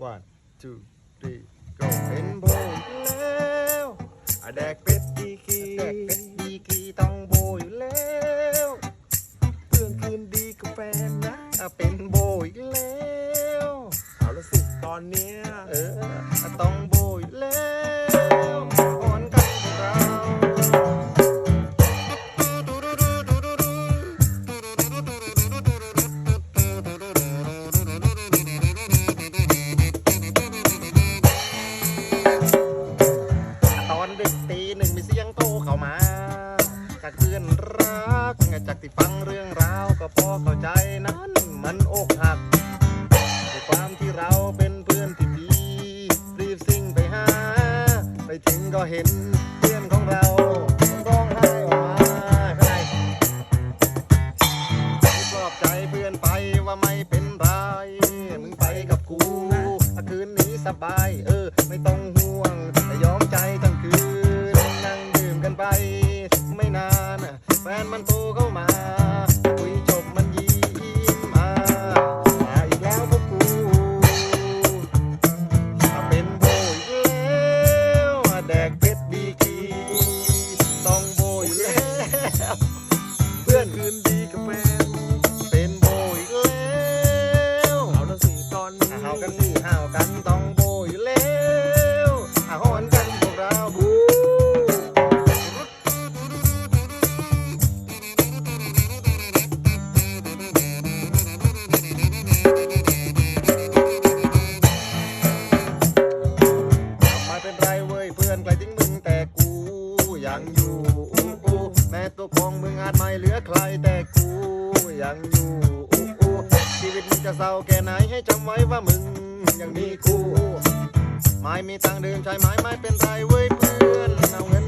one two three go เป็นโบอยู่แล้วอะแดกเป็ดดีกรีแดกเป็ดดีกรีต้องโบอยู่แล้วเพื่อนคืนดีกับแฟนนะอะเป็นโบอีกแล้ว เอาละสิตอนเนี้ยเอออะต้อง เพื่อนรักจากที่ฟังเรื่องราวก็พอเข้าใจนั้นมันอกหักด้วยความที่เราเป็นเพื่อนที่ดีรีบสิ่งไปหา ไปถึงก็เห็นเพื่อนของเราร้องไห้ออกมาใครปลอบใจเพื่อนไปว่าไม่เป็นไร มึงไปกับกูคืนนี้สบาย เออ ไม่ต้อง ไม่นาน แฟนมันโทรเข้ามาคุย แม้ตัวของมึงอาจไม่เหลือใครแต่กูยังอยู่ชีวิตมึงจะเศร้าแค่ไหนให้จำไว้ว่ามึงยังมีกูไม่มีทางเดื่มใช่ไหมไม่เป็นไรเว้ยเพื่อนเอาเงิน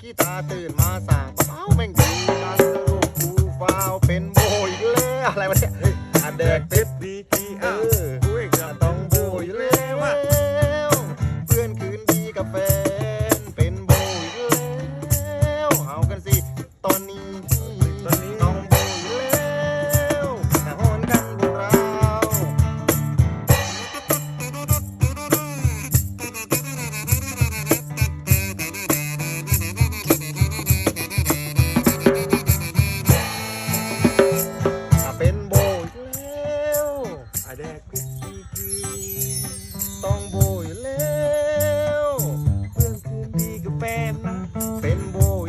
ขี้ตาตื่นมาสางปั๊เอ้าแม่งดี Femboy.